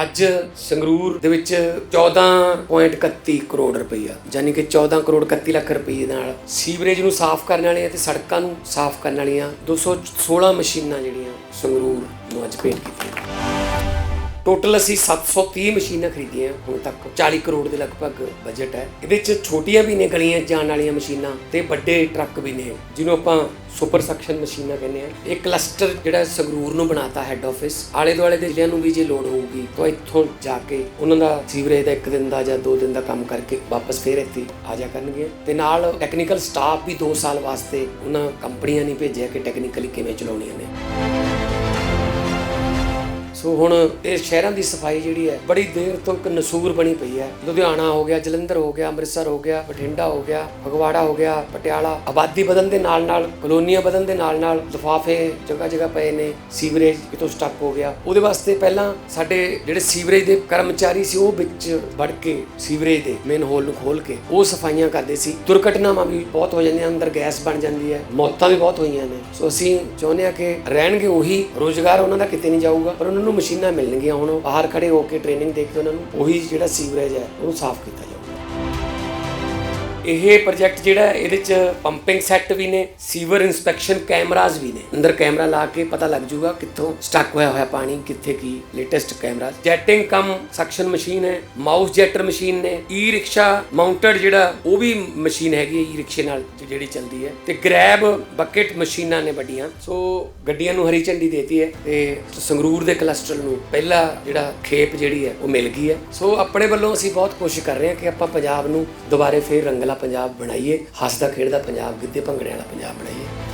ਅੱਜ ਸੰਗਰੂਰ ਦੇ ਵਿੱਚ 14.31 ਕਰੋੜ ਰੁਪਈਆ ਯਾਨੀ ਕਿ 14 ਕਰੋੜ 31 ਲੱਖ ਰੁਪਈਏ ਨਾਲ ਸੀਵਰੇਜ ਨੂੰ ਸਾਫ਼ ਕਰਨ ਵਾਲੇ ਤੇ ਸੜਕਾਂ ਨੂੰ ਸਾਫ਼ ਕਰਨ ਵਾਲੀਆਂ 216 ਮਸ਼ੀਨਾਂ ਜਿਹੜੀਆਂ ਸੰਗਰੂਰ ਨੂੰ ਅੱਜ ਭੇਟ ਕੀਤੀਆਂ। ਟੋਟਲ ਅਸੀਂ 730 ਮਸ਼ੀਨਾਂ ਖਰੀਦੀਆਂ ਹੁਣ ਤੱਕ 40 ਕਰੋੜ ਦੇ ਲਗਭਗ ਬਜਟ ਹੈ। ਇਹਦੇ ਚ ਛੋਟੀਆਂ ਵੀ ਨੇ ਗਲੀਆਂ, ਜਾਣ ਵਾਲੀਆਂ ਮਸ਼ੀਨਾਂ ਤੇ ਵੱਡੇ ਟਰੱਕ ਵੀ ਨੇ, ਜਿਹਨੂੰ ਆਪਾਂ ਸੁਪਰ ਸਕਸ਼ਨ ਮਸ਼ੀਨਾਂ ਕਹਿੰਦੇ ਆ ਇਹ ਕਲਸਟਰ ਜਿਹੜਾ ਸੰਗਰੂਰ ਨੂੰ ਬਣਾਤਾ ਹੈੱਡ ਆਫਿਸ ਆਲੇ ਦੁਆਲੇ ਦੇ ਜ਼ਿਲ੍ਹਿਆਂ ਨੂੰ ਵੀ ਜੇ ਲੋਡ ਹੋਊਗੀ, ਤਾਂ ਇੱਥੋਂ ਜਾ ਕੇ ਉਹਨਾਂ ਦਾ ਸੀਵਰੇਜ ਦਾ ਇੱਕ ਦਿਨ ਦਾ ਜਾਂ ਦੋ ਦਿਨ ਦਾ ਕੰਮ ਕਰਕੇ ਵਾਪਸ ਫੇਰ ਇੱਥੇ ਆ ਜਾ ਕਰਨਗੇ ਤੇ ਨਾਲ ਟੈਕਨੀਕਲ ਸਟਾਫ ਵੀ 2 ਸਾਲ ਵਾਸਤੇ ਉਹਨਾਂ ਕੰਪਨੀਆਂ ਨੇ ਭੇਜਿਆ ਕਿ ਟੈਕਨੀਕਲੀ ਕਿਵੇਂ ਚਲਾਉਣੀਆਂ ਨੇ। ਸੋ ਹੁਣ ਇਹ ਸ਼ਹਿਰਾਂ ਦੀ ਸਫ਼ਾਈ ਜਿਹੜੀ ਹੈ, ਬੜੀ ਦੇਰ ਤੋਂ ਇੱਕ ਨਸੂਰ ਬਣੀ ਪਈ ਹੈ। ਲੁਧਿਆਣਾ ਹੋ ਗਿਆ, ਜਲੰਧਰ ਹੋ ਗਿਆ, ਅੰਮ੍ਰਿਤਸਰ ਹੋ ਗਿਆ, ਬਠਿੰਡਾ ਹੋ ਗਿਆ, ਫਗਵਾੜਾ ਹੋ ਗਿਆ, ਪਟਿਆਲਾ। ਆਬਾਦੀ ਵਧਣ ਦੇ ਨਾਲ ਨਾਲ ਕਲੋਨੀਆਂ ਵਧਣ ਦੇ ਨਾਲ ਨਾਲ ਲਿਫਾਫੇ ਜਗ੍ਹਾ ਜਗ੍ਹਾ ਪਏ ਨੇ, ਸੀਵਰੇਜ ਕਿਤੋਂ ਸਟਕ ਹੋ ਗਿਆ। ਉਹਦੇ ਵਾਸਤੇ ਪਹਿਲਾਂ ਸਾਡੇ ਜਿਹੜੇ ਸੀਵਰੇਜ ਦੇ ਕਰਮਚਾਰੀ ਸੀ, ਉਹ ਵਿੱਚ ਵੜ ਕੇ ਸੀਵਰੇਜ ਦੇ ਮੇਨ ਹੋਲ ਨੂੰ ਖੋਲ ਕੇ ਉਹ ਸਫਾਈਆਂ ਕਰਦੇ ਸੀ। ਦੁਰਘਟਨਾਵਾਂ ਵੀ ਬਹੁਤ ਹੋ ਜਾਂਦੀਆਂ, ਅੰਦਰ ਗੈਸ ਬਣ ਜਾਂਦੀ ਹੈ, ਮੌਤਾਂ ਵੀ ਬਹੁਤ ਹੋਈਆਂ ਨੇ। ਸੋ ਅਸੀਂ ਚਾਹੁੰਦੇ ਹਾਂ ਕਿ ਰਹਿਣਗੇ ਉਹੀ ਰੋਜ਼ਗਾਰ ਉਹਨਾਂ ਦਾ ਕਿਤੇ ਨਹੀਂ ਜਾਊਗਾ, ਪਰ ਉਹਨਾਂ ਨੂੰ ਮਸ਼ੀਨਾਂ ਮਿਲਣਗੀਆਂ ਹੁਣ ਬਾਹਰ ਖੜੇ ਹੋ ਕੇ ਟ੍ਰੇਨਿੰਗ ਦੇ ਕੇ ਉਹਨਾਂ ਨੂੰ ਉਹੀ ਜਿਹੜਾ ਸੀਵਰੇਜ ਹੈ ਉਹਨੂੰ ਸਾਫ਼ ਕੀਤਾ ਜਾਊਗਾ ਇਹ ਪ੍ਰੋਜੈਕਟ ਜਿਹੜਾ ਇਹਦੇ ਚ ਪੰਪਿੰਗ ਸੈੱਟ ਵੀ ਨੇ, ਸੀਵਰ ਇਨਸਪੈਕਸ਼ਨ ਕੈਮਰਾਜ਼ ਵੀ ਨੇ। ਅੰਦਰ ਕੈਮਰਾ ਲਾ ਕੇ ਪਤਾ ਲੱਗ ਜਾਊਗਾ ਕਿੱਥੋਂ ਸਟਕ ਹੋਇਆ ਹੋਇਆ ਪਾਣੀ, ਕਿੱਥੇ ਕੀ latest camera jetting cum suction machine ਹੈ ਮਾਊਸ ਜੈਟਰ ਮਸ਼ੀਨ ਨੇ ਈ ਰਿਕਸ਼ਾ ਮਾਊਂਟਡ ਜਿਹੜਾ, ਉਹ ਵੀ ਮਸ਼ੀਨ ਹੈਗੀ ਈ ਰਿਕਸ਼ੇ ਨਾਲ ਜਿਹੜੀ ਚੱਲਦੀ ਹੈ। ਤੇ ਗ੍ਰੈਬ ਬਕਟ ਮਸ਼ੀਨਾਂ ਨੇ ਵੱਡੀਆਂ। ਸੋ ਗੱਡੀਆਂ ਨੂੰ ਹਰੀ ਝੰਡੀ ਦੇਤੀ ਹੈ ਤੇ ਸੰਗਰੂਰ ਦੇ ਕਲਸਟਰ ਨੂੰ ਪਹਿਲਾ ਜਿਹੜਾ ਖੇਪ ਜਿਹੜੀ ਹੈ, ਉਹ ਮਿਲ ਗਈ ਹੈ। ਸੋ ਆਪਣੇ ਵੱਲੋਂ ਅਸੀਂ ਬਹੁਤ ਕੋਸ਼ਿਸ਼ ਕਰ ਰਹੇ ਹਾਂ ਕਿ ਆਪਾਂ ਪੰਜਾਬ ਨੂੰ ਦੁਬਾਰੇ ਫੇਰ ਰੰਗਲਾ ਪੰਜਾਬ ਬਣਾਈਏ ਹੱਸਦਾ ਖੇਡਦਾ ਪੰਜਾਬ ਗਿੱਧੇ ਭੰਗੜੇ ਵਾਲਾ ਪੰਜਾਬ ਬਣਾਈਏ।